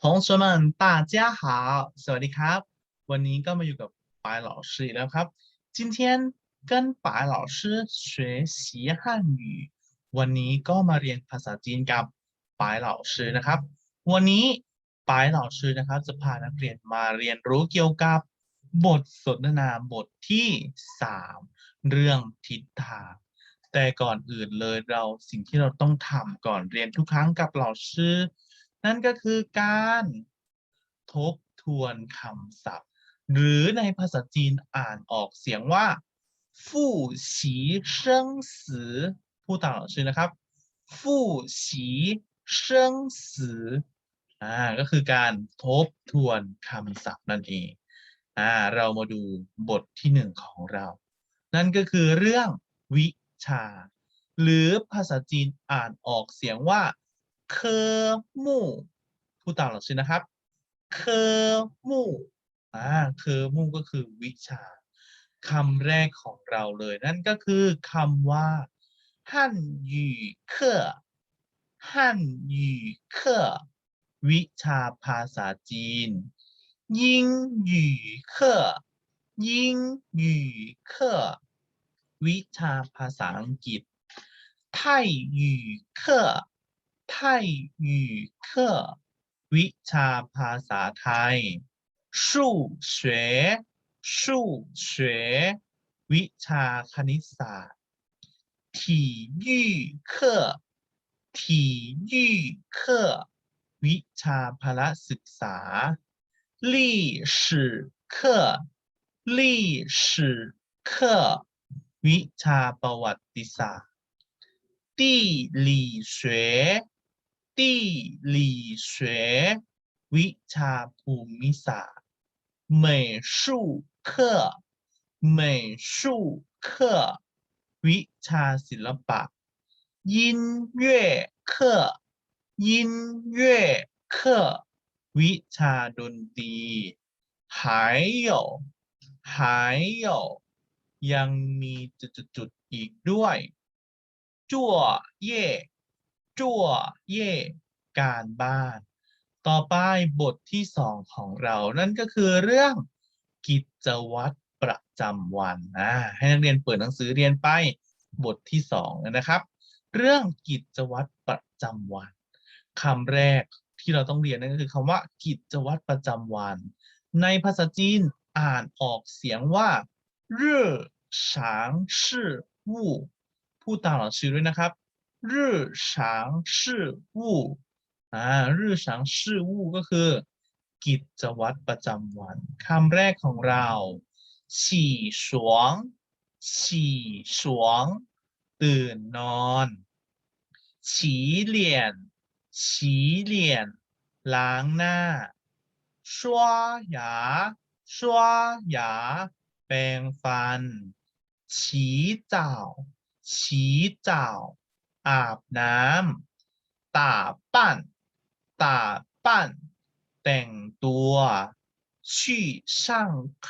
同学们大家好สวัสดีครับ วันนี้ก็มาอยู่กับปาย老师อีกแล้วครับ今天跟ปาย老师学习汉语วันนี้ก็มาเรียนภาษาจีนกับปาย老师นะครับ วันนี้ปาย老师นะครับ จะพานักเรียนมาเรียนรู้เกี่ยวกับบทสนทนาบทที่สามเรื่องทิศทาง แต่ก่อนอื่นเลยเราสิ่งที่เราต้องทำก่อนเรียนทุกครั้งกับเหล่าชื่อ นั่นก็คือการทบทวนคำศัพท์ หรือในภาษาจีนอ่านออกเสียงว่าฟู่ฉีเซิงสือผู้ต่างชื่อนะครับฟู่ฉีเซิงสืออ่าก็คือการทบทวนคำศัพท์นั่นเองอ่าเรามาดูบทที่หนึ่งของเรา นั่นก็คือเรื่องวิชา หรือภาษาจีนอ่านออกเสียงว่า เคอมู่ผู้ต่างหล่าชื่อนะครับเคอมู่อ่าเคอมู่ก็คือวิชาคำแรกของเราเลย นั่นก็คือคำว่าฮั่นหยู่เคฮั่นยูเควิชาภาษาจีน ยิงหยู่เคยิงยูเควิชาภาษาอังกฤษไทยูเค ไทยหยู่เคอวิชาภาษาไทย สู้เฉสู้เฉวิชาคณิตศาสตร์体育课体育课วิชาพละศึกษา历史课历史课วิชาประวัติศาสตร์地理学 地理学วิชาภูมิศาสตร์美术课美术课วิชาศิลปะ音乐课音乐课วิชาดนตรี还有还有ยังมีจุดๆๆอีกด้วยจั่วเย่ จั่วเย่การบ้าน ต่อไปบทที่สองของเรา นั่นก็คือเรื่องกิจวัตรประจำวันนะให้นักเรียนเปิดหนังสือเรียนไปบทที่สองนะครับ เรื่องกิจวัตรประจำวันคำแรกที่เราต้องเรียนนั่นก็คือคำว่า กิจวัตรประจำวัน ในภาษาจีนอ่านออกเสียงว่าเรื่อฉางชื่อวู่พูดตามหลังชื่อด้วยนะครับ 日常事务อ่า日常事务ก็คือ กิจวัตรประจำวันคำแรกของเราฉี่สวงฉี่สวง ตื่นนอนฉีเหลี่ยนฉีเหลี่ยน ล้างหน้า刷牙刷牙แปรงฟันฉีเจ้าฉีเจ้า อาบน้ำตาปั้นตาปั้น แต่งตัว去上课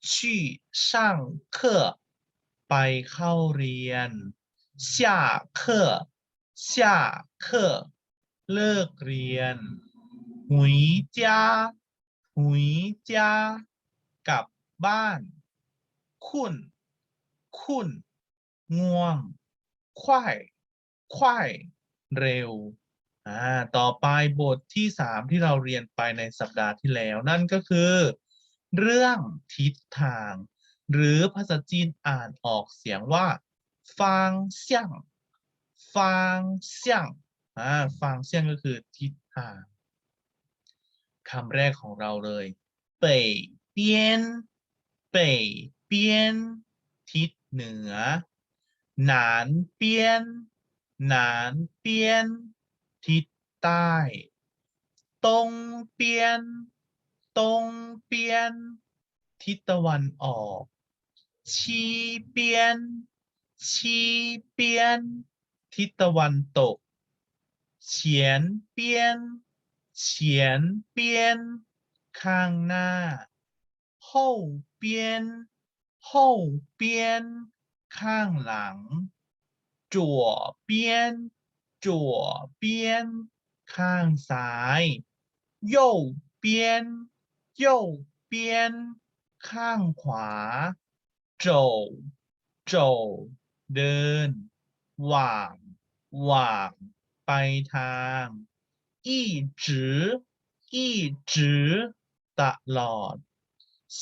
去上课ไปเข้าเรียน下课下课เลิกเรียน回家回家กลับบ้าน คุณคุณง่วง ควายควายเร็วอ่าต่อไปบทที่สามที่เราเรียนไปในสัปดาห์ที่แล้ว นั่นก็คือ เรื่องทิศทาง หรือภาษาจีนอ่านออกเสียงว่าฟางเซียงฟางเซียงอ่าฟางเซียงก็คือทิศทางคำแรกของเราเลยเป่ยเปียนเป่ยเปียนทิศเหนือ หนานเปียนหนานเปียน ทิศใต้ ตงเปียน ตงเปียน ทิศตะวันออก ชีเปียน ชีเปียน ทิศตะวันตก เฉียนเปียน เฉียนเปียน ข้างหน้า后边后边 ข้างหลัง จั่วเปี้ยน จั่วเปี้ยน ข้างซ้ายโย่เปี้ยนโย่เปี้ยน ข้างขวาโจโจเดิน หว่าง หว่าง ไปทางอีจืออีจือตลอด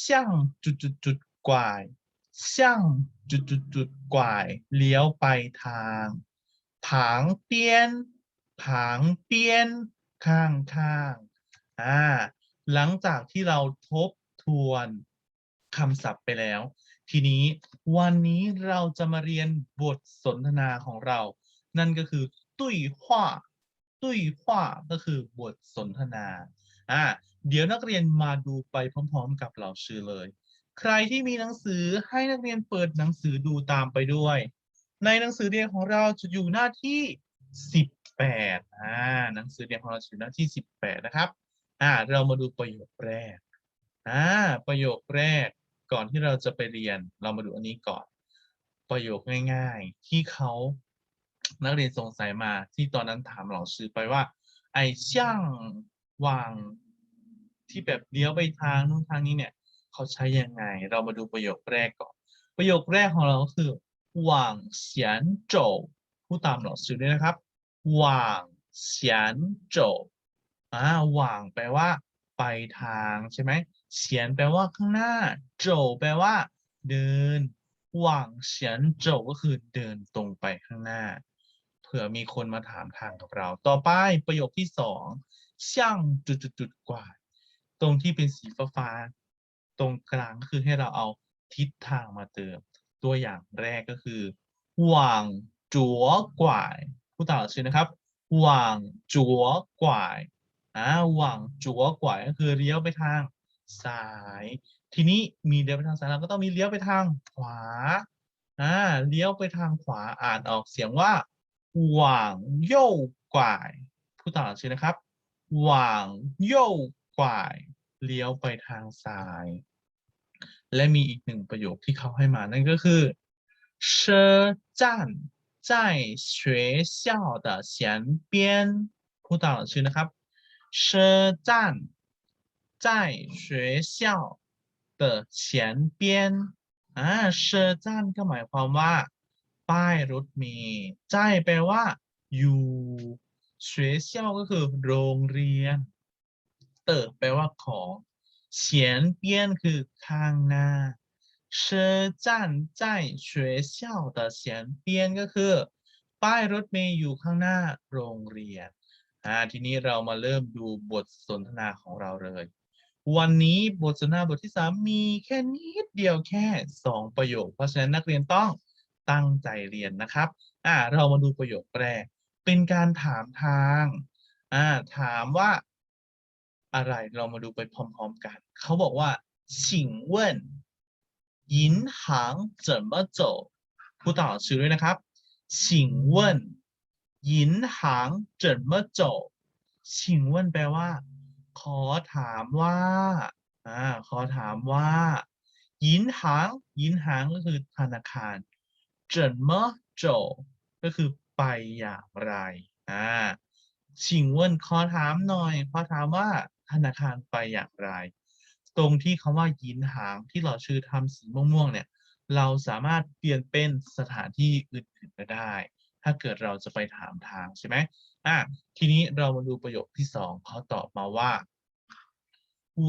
ช่างจุดจุดจุดกว่าย 向จุดจุดจุดกวายเลี้ยวไปทางผางเปี้ยนผางเปี้ยนข้างข้างอ่าหลังจากที่เราทบทวนคำศัพท์ไปแล้ว ทีนี้วันนี้เราจะมาเรียนบทสนทนาของเรา นั่นก็คือ ตุ้ยหว่าตุ้ยหว่าก็คือบทสนทนาอ่าเดี๋ยวนักเรียนมาดูไปพร้อม ๆ กับเราชื่อเลย ใครที่มีหนังสือให้นักเรียนเปิดหนังสือดูตามไปด้วย ในหนังสือเรียนของเราจะอยู่หน้าที่ 18อ่าหนังสือเรียนของเราอยู่หน้าที่ 18 นะครับอ่าเรามาดูประโยคแรกอ่าประโยคแรกก่อนที่เราจะไปเรียนเรามาดูอันนี้ก่อน ประโยคง่าย ๆ ที่เขานักเรียนสงสัยมาที่ตอนนั้นถามเหล่าซื้อไปว่า ไอ้ช่างวางที่แบบเลี้ยวไปทางนู้นทางนี้เนี่ย เขาใช้ยังไง เรามาดูประโยคแรกก่อน ประโยคแรกของเราก็คือหว่างเฉียนโจวพูดตามหล่าซื้อด้วยนะครับหว่างเฉียนโจวอ่าหว่างแปลว่า ไปทางใช่ไหมเฉียนแปลว่าข้างหน้าโจวแปลว่า เดินหว่างเฉียนโจวก็คือเดินตรงไปข้างหน้า เผื่อมีคนมาถามทางกับเรา ต่อไปประโยคที่สองช่างจุดๆๆกว่า ตรงที่เป็นสีฟ้า ตรงกลางก็คือให้เราเอาทิศทางมาเติม ตัวอย่างแรกก็คือหว่างจัวกว่ายผู้ต่างชื่อนะครับหว่างจัวกว่ายอ่าหว่างจัวกว่ายก็คือเลี้ยวไปทางซ้าย ทีนี้มีเลี้ยวไปทางซ้ายเราก็ต้องมีเลี้ยวไปทางขวาอ่าเลี้ยวไปทางขวาอ่านออกเสียงว่าหว่างโย่กว่ายผู้ต่างชื่อนะครับหว่างโย่กว่าย เลี้ยวไปทางซ้าย และมีอีกหนึ่งประโยคที่เขาให้มานั่นก็คือ车站在学校的前边ผู้ต่างชื่อนะครับ车站在学校的前边อ่าเชอร์จ้านก็หมายความว่า ป้ายรถเมล์ใจายแปลว่า อยู่学校ก็คือโรงเรียน เตอร์แปลว่าของเฉียนเปี้ยนคือข้างหน้าเชจันใจเฉวยเซี่ยวแต่เฉียนเปี้ยนก็คือ ป้ายรถเมย์อยู่ข้างหน้าโรงเรียนอ่ทีนี้เรามาเริ่มดูบทสนทนาของเราเลย วันนี้บทสนทนาบทที่ 3 มีแค่นิดเดียวแค่ 2 ประโยค เพราะฉะนั้นนักเรียนต้องตั้งใจเรียนนะครับอ่าเรามาดูประโยคแรก เป็นการถามทางอ่าถามว่า อะไรเรามาดูไปพร้อมๆกัน เขาบอกว่า请问银行怎么走ผู้ต่อชื่อด้วยนะครับ请问银行怎么走请问แปลว่า ขอถามว่า อ่า ขอถามว่ายินหางยินหางก็คือธนาคารเจินเมอโจก็คือไปอย่างไร อ่าชิงเวินขอถามหน่อย ขอถามว่า ธนาคารไปอย่างไร ตรงที่คำว่ายินหางที่เราชื่อทำสีม่วงๆเนี่ย เราสามารถเปลี่ยนเป็นสถานที่อื่นๆไปได้ ถ้าเกิดเราจะไปถามทางใช่ไหมอ่ะทีนี้เรามาดูประโยคที่สองเขาตอบมาว่า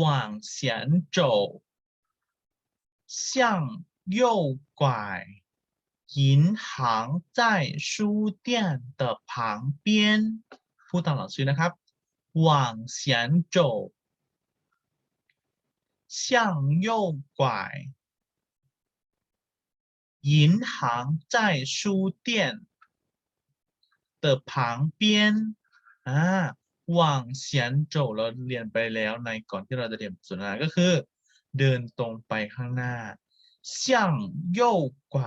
往前走向右拐银行在书店的旁边ผู้ต่างหลังชื่อนะครับ 往前走向右拐银行在书店的旁边อ่าหว่างเฉียนโจวเราเรียนไปแล้วในก่อนที่เราจะเรียนบทสนทนาก็คือ เดินตรงไปข้างหน้า向右拐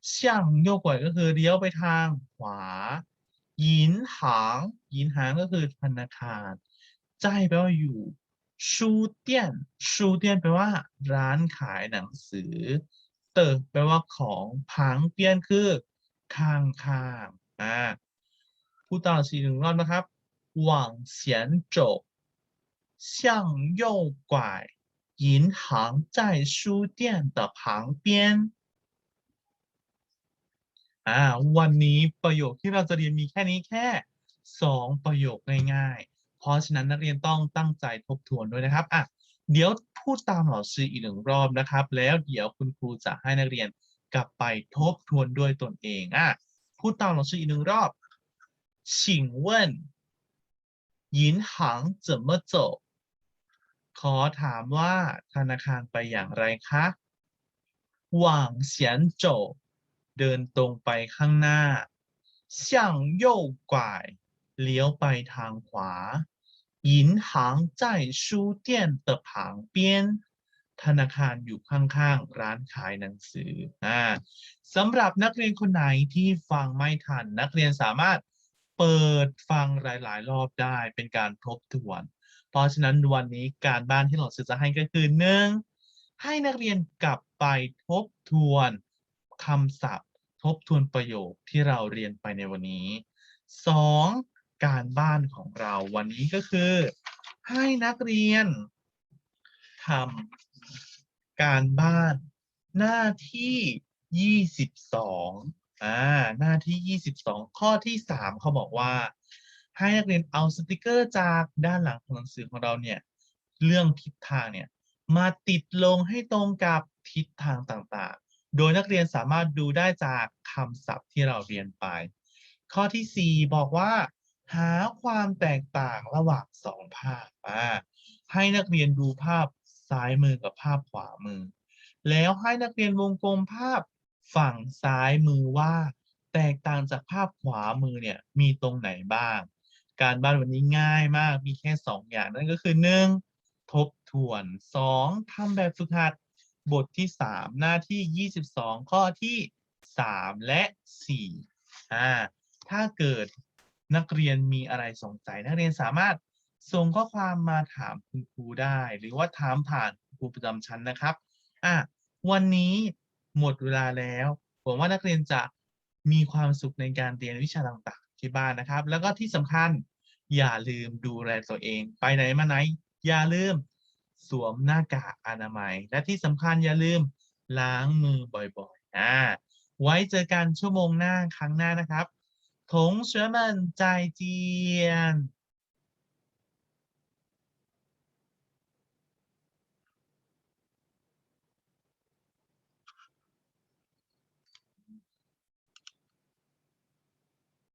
向右拐ก็คือเลี้ยวไปทางขวาห ยินหางหยินหางก็คือธนาคารใจายแปลว่าอยู่ชูเตียนชูเตียนแปลว่า ร้านขายหนังสือ เติบแปลว่าของผังเปียนคือ ข้างข้างอ่าพูดต่อสีหนึ่งรอบนะครับหว่างเฉียนโจว 向右拐银行在书店的旁边 อ่าวันนี้ประโยคที่เราจะเรียนมีแค่นี้แค่สองประโยคง่ายๆ เพราะฉะนั้นนักเรียนต้องตั้งใจทบทวนด้วยนะครับอ่ะเดี๋ยวพูดตามเหล่าซื้ออีกหนึ่งรอบนะครับ แล้วเดี๋ยวคุณครูจะให้นักเรียนกลับไปทบทวนด้วยตนเองอ่ะพูดตามเหล่าซื้ออีกหนึ่งรอบ请问银行怎么走ขอถามว่าธนาคารไปอย่างไรคะ往前走เ ดินตรงไปข้างหน้า向右拐เลี้ยวไปทางขวา银行在书店的旁边ธนาคารอยู่ข้างๆ ร้านขายหนังสืออ่าสำหรับนักเรียนคนไหนที่ฟังไม่ทัน นักเรียนสามารถเปิดฟังหลายๆ รอบได้เป็นการทบทวน เพราะฉะนั้นวันนี้การบ้านที่เราจะให้ก็คือหนึ่งให้นักเรียนกลับไปทบทวน คำศัพท์ ทบทวนประโยคที่เราเรียนไปในวันนี้สองการบ้านของเราวันนี้ก็คือ ให้นักเรียนทำการบ้านหน้าที่ 22อ่าหน้าที่ 22 ข้อที่ 3 เขาบอกว่า ให้นักเรียนเอาสติกเกอร์จากด้านหลังของหนังสือของเราเนี่ย เรื่องทิศทางเนี่ย มาติดลงให้ตรงกับทิศทางต่าง โดยนักเรียนสามารถดูได้จากคำศัพท์ที่เราเรียนไป ข้อที่ 4 บอกว่า หาความแตกต่างระหว่างสองภาพอ่าให้นักเรียนดูภาพซ้ายมือกับภาพขวามือ แล้วให้นักเรียนวงกลมภาพฝั่งซ้ายมือว่า แตกต่างจากภาพขวามือเนี่ยมีตรงไหนบ้าง การบ้านวันนี้ง่ายมากมีแค่ 2 อย่างนั่นก็คือ 1. ทบทวน 2. ทำแบบฝึกหัด บทที่ 3 หน้าที่ 22 ข้อที่ 3 และ4อ่าถ้าเกิดนักเรียนมีอะไรสงสัย นักเรียนสามารถส่งข้อความมาถามคุณครูได้ หรือว่าถามผ่านครูประจำชั้นนะครับอะวันนี้หมดเวลาแล้วหวังว่านักเรียนจะมีความสุขในการเรียนวิชาต่างๆที่บ้านนะครับ แล้วก็ที่สำคัญอย่าลืมดูแลตัวเอง ไปไหนมาไหน อย่าลืม สวมหน้ากากอนามัย และที่สำคัญอย่าลืมล้างมือบ่อยๆอ่าไว้เจอกันชั่วโมงหน้าครั้งหน้านะครับถงเชื้อมันใจเจียน